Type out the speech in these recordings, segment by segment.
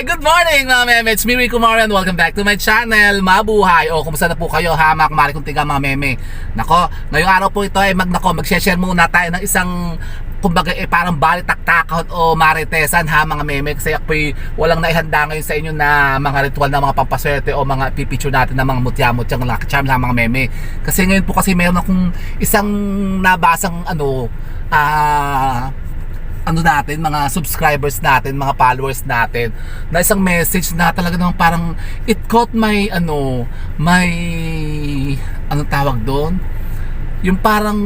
Hi! Good morning mga meme! It's me, Rico Moran. Welcome back to my channel, Mabuhay! O, kumusta na po kayo ha, mga kumari kong tiga mga meme? Nako, ngayong araw po ito ay mag, nako, mag-share muna tayo ng isang kumbaga eh, parang balitaktakot o maritesan ha mga meme kasi ako po'y walang naihanda ngayon sa inyo na mga ritual na mga pampaswerte o mga pipicture natin ng mga mutya-mutyang lucky charm ha mga meme kasi ngayon po kasi meron akong isang nabasang ano ah ano natin, mga subscribers natin, mga followers natin, na isang message na talaga naman parang it caught my ano, my anong tawag doon? Yung parang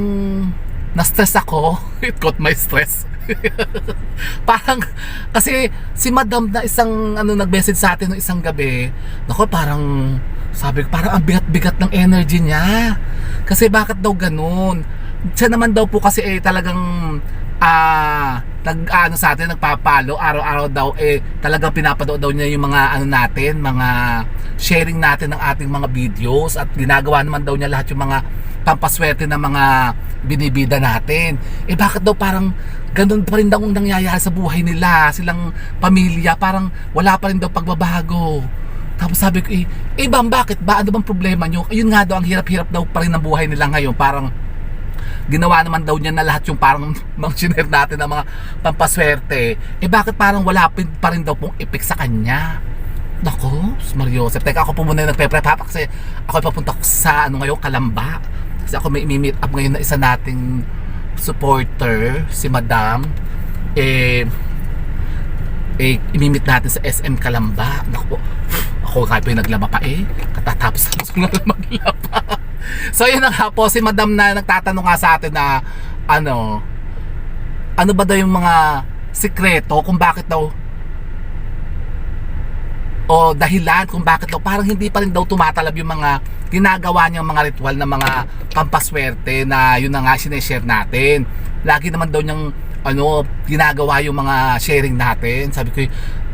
na-stress ako, it caught my stress. parang kasi si madam na isang ano nag-message sa atin ng isang gabi, nako parang sabi ko parang ang bigat-bigat ng energy niya. Kasi bakit daw ganun? Siya naman daw po kasi eh talagang ah nag ano sa atin nagpapalo. Araw-araw daw eh talagang pinapanood daw niya yung mga ano natin mga sharing natin ng ating mga videos. At ginagawa naman daw niya lahat yung mga pampaswerte ng mga binibida natin. Eh bakit daw parang ganun pa rin daw ang nangyayari sa buhay nila? Silang pamilya parang wala pa rin daw pagbabago. Tapos sabi ko eh, eh bang bakit ba? Ano bang problema nyo ayun nga daw ang hirap-hirap daw pa rin ng buhay nila ngayon. Parang ginawa naman daw niya na lahat yung parang mga sinare natin ng mga pampaswerte eh bakit parang wala pa pa rin daw pong epek sa kanya Nako, Mario Joseph. Teka, ako po muna yung nagpe-prep ha, kasi ako papunta ko sa ano ngayon, Kalamba. Kasi ako may meet up ngayon na isa nating supporter, si Madam. Eh, eh, imimit natin sa SM Kalamba. Naku po, ako nga po yung naglaba pa eh. Katatapos na lang maglaba. So yun na nga po, si Madam na nagtatanong nga sa atin na ano, ano ba daw yung mga sikreto kung bakit daw o dahilan kung bakit daw parang hindi pa rin daw tumatalab yung mga ginagawa niyang mga ritual na mga pampaswerte na yun na nga sineshare natin. Lagi naman daw niyang ano, ginagawa yung mga sharing natin. Sabi ko,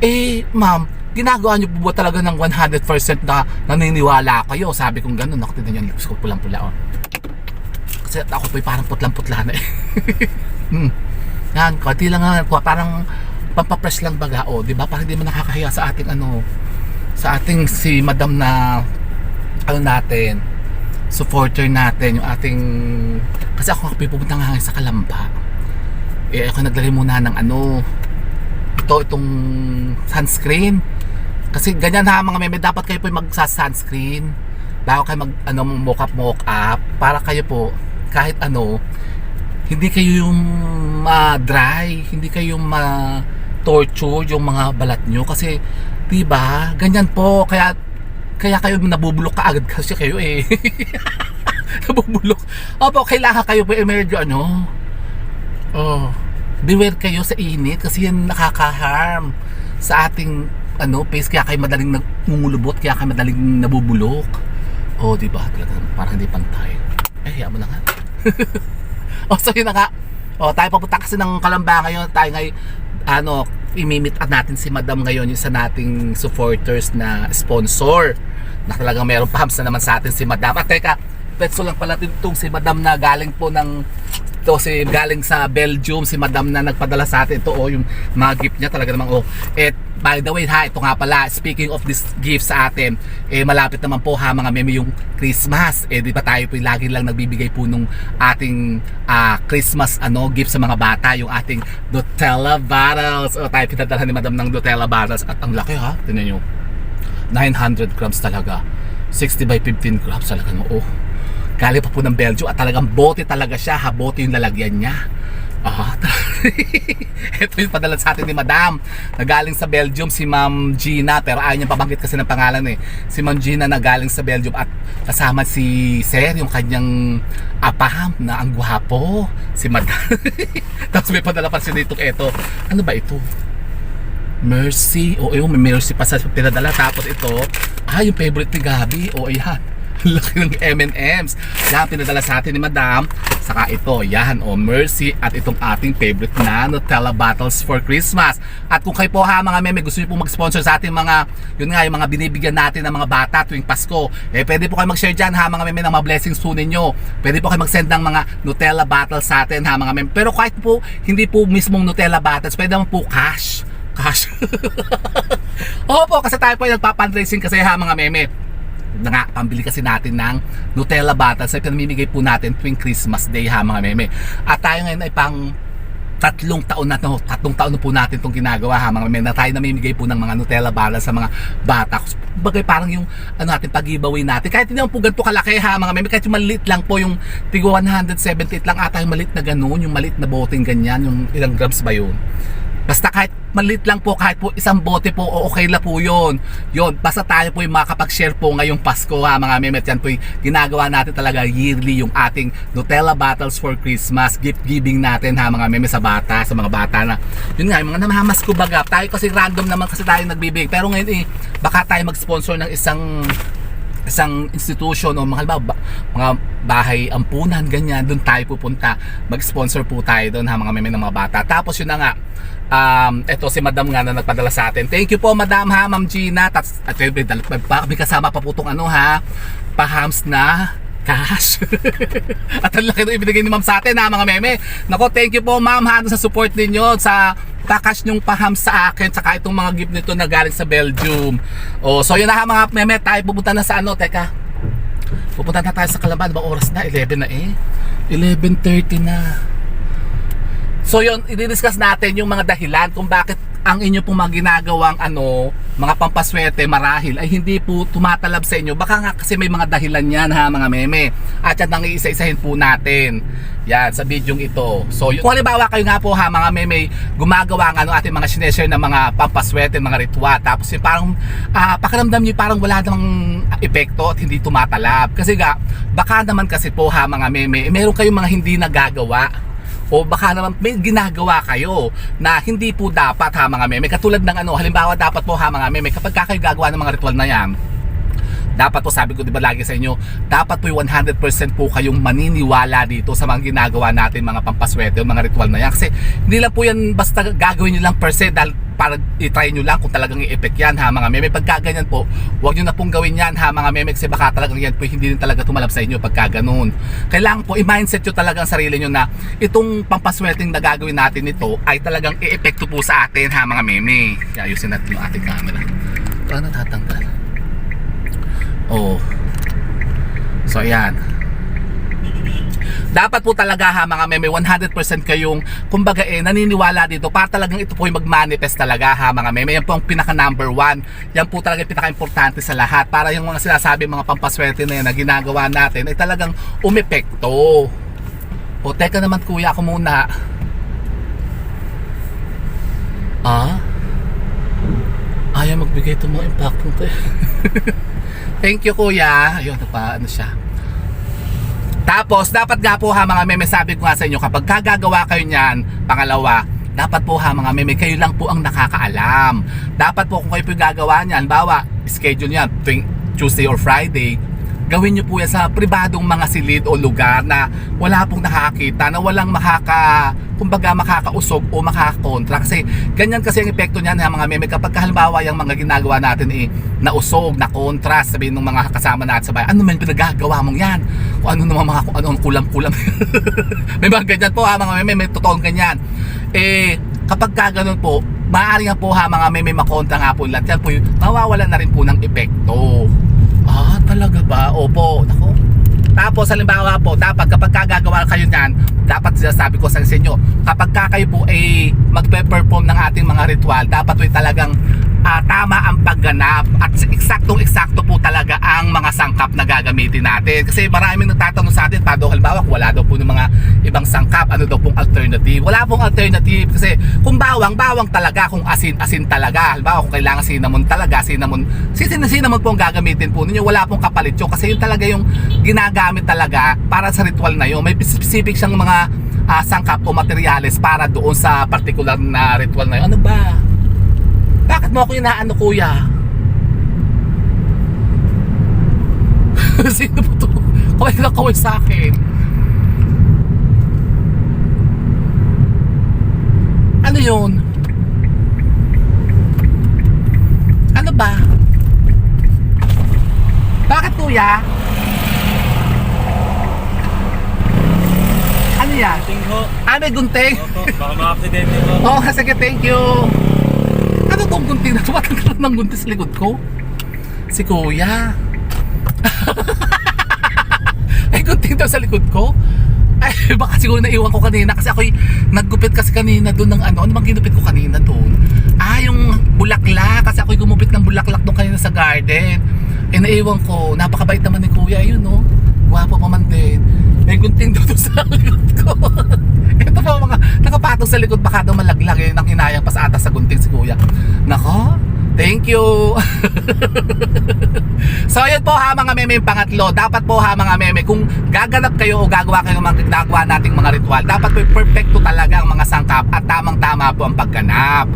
eh ma'am, ginagawa niyo po ba talaga ng 100% na naniniwala kayo? Sabi kong gano'n. Ako tingnan yung lips ko pulang-pula. Oh. Kasi ako po'y parang putlang-putla na eh. hmm. Yan, konti lang nga. Parang pampapress lang baga. O, di ba? Parang hindi mo nakakahiya sa ating ano, sa ating si madam na ano natin, supporter natin, yung ating, kasi ako pupunta nga sa Kalamba. Eh, ako nagdala muna ng ano, ito, itong sunscreen. Kasi ganyan ha mga meme, dapat kayo po magsa-sunscreen bago kayo mag ano, mock up mock up para kayo po kahit ano hindi kayo yung ma-dry, hindi kayo ma-torture yung mga balat nyo kasi 'di ba? Ganyan po kaya kaya kayo nabubulok ka agad kasi kayo eh. nabubulok. Opo, kailangan kayo po eh medyo ano. Oh, beware kayo sa init kasi yan nakaka-harm sa ating ano, face kaya kayo madaling nangungulubot, kaya kayo madaling nabubulok. Oh, di ba? Talaga parang hindi pantay. Eh, hiya mo na nga. oh, so yun na nga. Oh, tayo papunta kasi ng Kalamba ngayon. Tayo ngayon, ano, imimit at natin si Madam ngayon yung sa nating supporters na sponsor. Na talagang meron pahams na naman sa atin si Madam. At teka, petso lang pala itong si Madam na galing po ng ito si galing sa Belgium si Madam na nagpadala sa atin ito oh yung mga gift niya talaga namang oh et by the way ha ito nga pala speaking of this gift sa atin eh malapit naman po ha mga meme yung Christmas. Eh di ba tayo po lagi lang nagbibigay po nung ating ah, Christmas ano gift sa mga bata yung ating Nutella bottles. Oh tayo pinadala ni Madam ng Nutella bottles. At ang laki ha tingnan nyo 900 grams talaga. 60 by 15 grams talaga no? Oh galing pa po ng Belgium. At talagang bote talaga siya ha bote yung lalagyan niya ah ito yung padala sa atin ni Madam na galing sa Belgium si Ma'am Gina pero ayaw niya pabanggit kasi ng pangalan eh si Ma'am Gina na galing sa Belgium at kasama si Sir yung kanyang apaham na ang gwapo si Madam tapos may padala pa siya dito eto ano ba ito Mercy. O, ayun, may Mercy pa sa pinadala. Tapos ito, ah, yung favorite ni Gabi. O, ayan. Laki ng M&M's. Yan, pinadala sa atin ni Madam. Saka ito, yan, o, Mercy. At itong ating favorite na Nutella Bottles for Christmas. At kung kayo po ha, mga meme, gusto niyo po mag-sponsor sa ating mga, yun nga, yung mga binibigyan natin ng mga bata tuwing Pasko. Eh, pwede po kayo mag-share dyan ha, mga meme, ng mga blessings po ninyo. Pwede po kayo mag-send ng mga Nutella bottles sa atin ha, mga meme. Pero kahit po, hindi po mismong Nutella bottles, pwede naman po cash cash. Opo, kasi tayo po ay nagpa-fundraising kasi ha mga meme nga, pambili kasi natin ng Nutella bottles na pinamimigay po natin tuwing Christmas Day ha mga meme. At tayo ngayon ay pang tatlong taon na no, tatlong taon na po natin itong ginagawa ha mga meme na tayo namimigay po ng mga Nutella bottles sa mga bata. Bagay parang yung ano natin pag-giveaway natin. Kahit hindi naman po ganito kalaki ha mga meme, kahit yung maliit lang po yung tigo 178 lang ata yung maliit na ganun, yung maliit na boteng ganyan, yung ilang grams ba yun? Basta kahit maliit lang po, kahit po isang bote po, okay la po yun. Yun, basta tayo po yung makakapag-share po ngayong Pasko ha mga memet. Yan po yung ginagawa natin talaga yearly yung ating Nutella Battles for Christmas. Gift giving natin ha mga meme sa bata, sa mga bata na. Yun nga, yung mga namamas ko baga. Tayo kasi random naman kasi tayo nagbibig. Pero ngayon eh, baka tayo mag-sponsor ng isang isang institution o mga mga bahay ampunan ganyan doon tayo pupunta. Mag-sponsor po tayo doon ha mga meme ng mga bata. Tapos yun na nga um, eto si madam nga na nagpadala sa atin. Thank you po madam ha ma'am Gina. At may pa- may kasama pa po tong ano ha pahams na cash at ang laki na ibinigay ni ma'am sa atin ha mga meme. Nako thank you po ma'am ha sa support ninyo sa package nyong paham sa akin saka itong mga gift nito na galing sa Belgium. Oh so yun na ha mga meme tayo pupunta na sa ano teka. Pupunta na tayo sa Kalaban ba oras na? 11 na eh. 11.30 na. So yun, i-discuss natin yung mga dahilan kung bakit ang inyo pong mga ginagawang ano, mga pampaswerte marahil ay hindi po tumatalab sa inyo. Baka nga kasi may mga dahilan yan ha mga meme. At yan ang iisa-isahin po natin. Yan, sa video ito. So kung halimbawa kayo nga po ha mga meme, gumagawa ng ano, ating mga sineshare ng mga pampaswerte, mga ritual. Tapos yung parang ah, pakiramdam nyo parang wala namang epekto at hindi tumatalab. Kasi nga, baka naman kasi po ha mga meme, eh, meron kayong mga hindi nagagawa o baka naman may ginagawa kayo na hindi po dapat ha mga meme. Katulad ng ano halimbawa dapat po ha mga meme kapag ka kayo gagawa ng mga ritual na yan dapat po sabi ko di ba lagi sa inyo dapat po yung 100% po kayong maniniwala dito sa mga ginagawa natin mga pampaswerte mga ritual na yan. Kasi hindi lang po yan basta gagawin nyo lang per se dahil para i-try nyo lang kung talagang i-effect yan ha mga meme. Pagka ganyan po huwag nyo na pong gawin yan ha mga meme kasi baka talagang yan po hindi rin talaga tumalab sa inyo pagka ganun. Kailangan po i-mindset nyo talaga ang sarili nyo na itong pampaswerteng na gagawin natin ito ay talagang i-epekto po sa atin ha mga meme. Ayusin natin yung ating camera. Paano tatanggal oh so ayan. Dapat po talaga ha mga meme 100% kayong kumbaga eh naniniwala dito para talagang ito po yung mag-manifest talaga ha mga meme. Yan po ang pinaka number one. Yan po talaga yung pinaka importante sa lahat. Para yung mga sinasabi mga pampaswerte na yan na ginagawa natin ay talagang umepekto. O teka naman kuya ako muna. Ah? Ayaw magbigay ito mga impact to eh. thank you kuya ayun nagpa ano siya tapos, dapat nga po ha mga meme, sabi ko nga sa inyo, kapag kagagawa kayo niyan, pangalawa, dapat po ha mga meme, kayo lang po ang nakakaalam. Dapat po kung kayo po gagawa niyan, bawa, schedule niyan, tuwing Tuesday or Friday, gawin niyo po yan sa pribadong mga silid o lugar na wala pong nakakita, na walang makaka, kumbaga makakausog o makakakontra. Kasi ganyan kasi ang epekto niyan ha mga meme, kapag halimbawa yung mga ginagawa natin eh, nausog, na kontra, sabihin ng mga kasama natin sa bahay, ano man pinagagawa mong yan? Kung ano naman mga kung ano ang kulam-kulam. may mga ganyan po ha mga meme, may totoong ganyan. Eh, kapag ka po, maaari nga po ha mga meme makontra nga po lahat. Yan po yung mawawala na rin po ng epekto. Ah, talaga ba? Opo. Nako. Tapos halimbawa po, dapat kapag kagagawa kayo niyan, dapat sinasabi ko sa inyo, kapag ka kayo po ay magpe-perform ng ating mga ritual, dapat po talagang ah, tama ang pagganap at eksaktong eksakto po talaga ang mga sangkap na gagamitin natin. Kasi maraming nagtatanong sa atin, paano halimbawa wala daw po ng mga ibang sangkap, ano daw pong alternative. Wala pong alternative kasi kung bawang, bawang talaga, kung asin, asin talaga. Halimbawa kung kailangan cinnamon talaga, cinnamon, cinnamon, cinnamon po ang gagamitin po ninyo. Wala pong kapalit yun kasi yun talaga yung ginagamit talaga para sa ritual na yun. May specific siyang mga ah, sangkap o materyales para doon sa particular na ritual na yun. Ano ba? Bakit mo ako inaano kuya? Sino po to? Kaway na kaway sa akin. Ano yun? Ano ba? Bakit kuya? Ano yan? Gunting ho. Ah, may gunting? Opo, baka ma-aksidente ho. Oo, oh, sige, thank you. Sino tong gunting na tumatanggal ng gunting sa likod ko? Si kuya. Ay, gunting daw sa likod ko. Ay, baka siguro naiwan ko kanina kasi ako'y naggupit kasi kanina doon ng ano. Ano bang ginupit ko kanina doon? Ah, yung bulaklak. Kasi ako'y gumupit ng bulaklak doon kanina sa garden. Eh, naiwan ko. Napakabait naman ni kuya. Ayun, no? Gwapo pa man din. May gunting doon sa likod ko. Ito pa mga nakapatong sa likod. Baka daw malaglag. Yun ang hinayang pa sa atas sa gunting si kuya. Nako, thank you. So yun po ha mga meme pangatlo Dapat po ha mga meme Kung gaganap kayo o gagawa kayo ng mga nating mga ritual Dapat po perfecto talaga ang mga sangkap At tamang tama po ang pagganap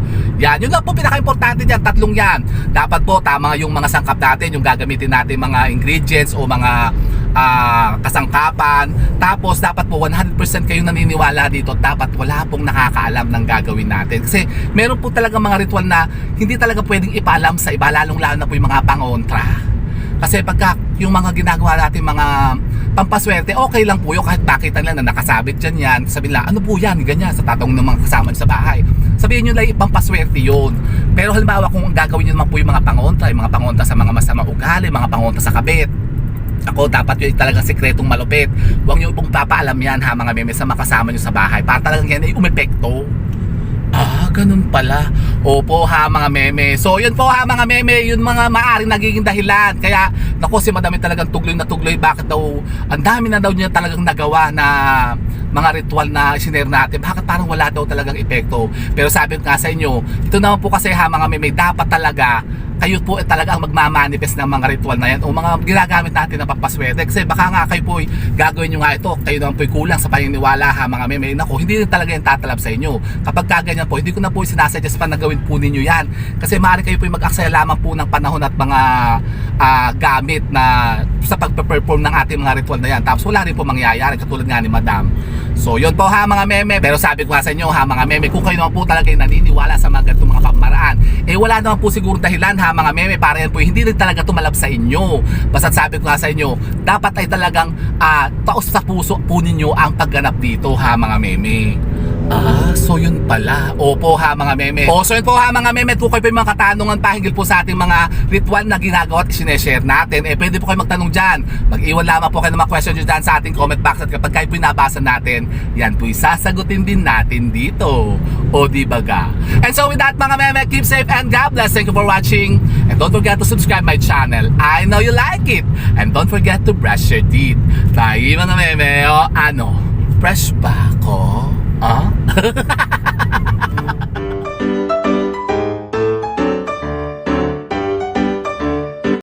Yan, yun lang po pinaka-importante dyan Tatlong yan Dapat po tama yung mga sangkap natin Yung gagamitin natin mga ingredients o mga ah, kasangkapan Tapos dapat po 100% kayong naniniwala dito Dapat wala pong nakakaalam ng gagawin natin Kasi meron po talaga mga ritual na Hindi talaga pwedeng ipaalam sa iba Lalong lalo na po yung mga pangontra kasi pagka yung mga ginagawa natin mga pampaswerte, okay lang po yun kahit makita nila na nakasabit dyan yan. Sabihin nila, ano po yan? Ganyan, sa tatong ng mga kasama sa bahay. Sabihin nyo lang, pampaswerte yun. Pero halimbawa kung gagawin nyo naman po yung mga pangontra, yung mga pangontra sa mga masama ugali, mga pangontra sa kabit, ako dapat yun talagang sekretong malupit. Huwag nyo pong papaalam yan ha mga meme sa makasama nyo sa bahay para talagang yan ay umepekto. Ah, ganun pala. Opo ha mga meme. So yun po ha mga meme, yun mga maaring nagiging dahilan. Kaya nako si madami talagang tugloy na tugloy. Bakit daw, ang dami na daw niya talagang nagawa na mga ritual na sinare natin. Bakit parang wala daw talagang epekto. Pero sabi ko nga sa inyo, ito naman po kasi ha mga meme, dapat talaga kayo po eh, talaga ang magmamanifest ng mga ritual na yan o mga ginagamit natin na papaswerte kasi baka nga kayo po eh, gagawin nyo nga ito. Kayo naman po eh, kulang sa paniniwala ha mga meme. Nako hindi rin talaga yung tatalab sa inyo. Kapag kaganyan po hindi ko na po sinasuggest pa na gawin po ninyo yan. Kasi maaari kayo po yung mag-aksaya lamang po ng panahon at mga ah, gamit na sa pagpe-perform ng ating mga ritual na yan. Tapos wala rin po mangyayari katulad nga ni madam. So yun po ha mga meme. Pero sabi ko sa inyo ha mga meme Kung kayo naman po talaga naniniwala sa mga ganitong mga pamaraan Eh wala naman po siguro dahilan ha mga meme Para yan po hindi rin talaga tumalab sa inyo. Basta sabi ko nga sa inyo Dapat ay talagang ah, taos sa puso po ninyo ang pagganap dito ha mga meme Ah, so yun pala. Opo ha mga meme. O so yun po ha mga meme. Kung kayo po yung mga katanungan pa hinggil po sa ating mga ritual na ginagawa at sineshare natin, eh pwede po kayo magtanong dyan. Mag-iwan lamang po kayo ng mga questions dyan sa ating comment box at kapag kayo po nabasa natin, yan po sasagutin din natin dito. O di ba ga? And so with that mga meme, keep safe and God bless. Thank you for watching. And don't forget to subscribe my channel. I know you like it. And don't forget to brush your teeth. Tayo mga meme, o ano, fresh ba ako? 啊？